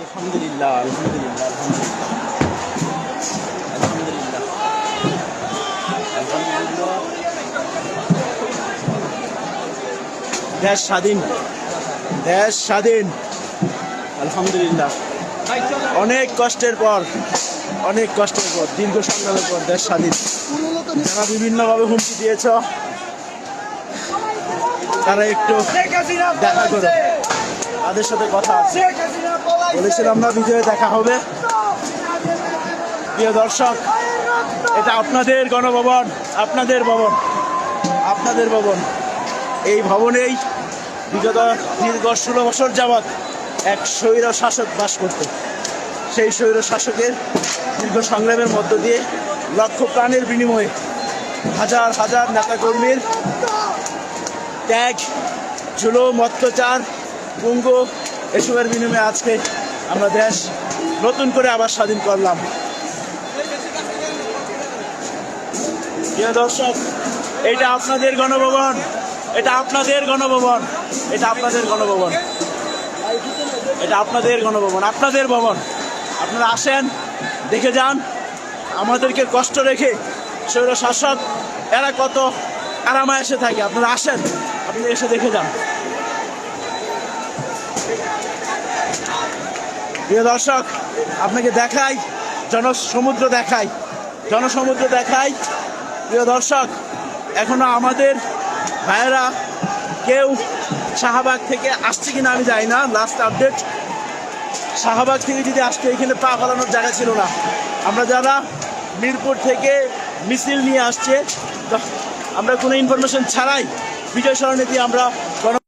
আলহামদুলিল্লাহ আলহামদুলিল্লাহ আলহামদুলিল্লাহ। আলহামদুলিল্লাহ দেশ স্বাধীন দেশ স্বাধীন। আলহামদুলিল্লাহ। অনেক কষ্টের পর, অনেক কষ্টের পর, দীর্ঘ সংগ্রামের পর দেশ স্বাধীন। যারা বিভিন্নভাবে হুমকি দিয়েছ, তারা একটু দেখা করো। তাদের সাথে কথা আছে। বলেছিলাম না বিজয়ে দেখা হবে। প্রিয় দর্শক, এটা আপনাদের গণভবন, আপনাদের ভবন আপনাদের ভবন। এই ভবনেই বিগত দীর্ঘ ষোলো বছর যাবৎ এক স্বৈর শাসক বাস করত। সেই স্বৈর শাসকের দীর্ঘ সংগ্রামের মধ্য দিয়ে লক্ষ প্রাণের বিনিময়ে হাজার হাজার নেতাকর্মীর ত্যাগ, জুলুম, অত্যাচার পঙ্গ, এসবের বিনিময়ে আজকে আমরা দেশ নতুন করে আবার স্বাধীন করলাম। দর্শক, এটা আপনাদের গণভবন, এটা আপনাদের গণভবন, এটা আপনাদের গণভবন। এটা আপনাদের গণভবন, আপনাদের ভবন। আপনারা আসেন, দেখে যান, আমাদেরকে কষ্ট রেখে স্বৈর শাসক এরা কত আরামায় এসে থাকে। আপনারা আসেন, আপনি এসে দেখে যান। প্রিয় দর্শক, আপনাকে দেখাই, জনসমুদ্র দেখাই জনসমুদ্র দেখাই। প্রিয় দর্শক, এখনও আমাদের ভাইয়েরা কেউ শাহবাগ থেকে আসছে কিনা আমি জানি না লাস্ট আপডেট শাহবাগ থেকে যদি আসতে এখানে পা ফেলানোর জায়গা ছিল না। আমরা যারা মিরপুর থেকে মিছিল নিয়ে আসছে, আমরা কোনো ইনফরমেশন ছাড়াই বিজয় সরণিতে আমরা গণ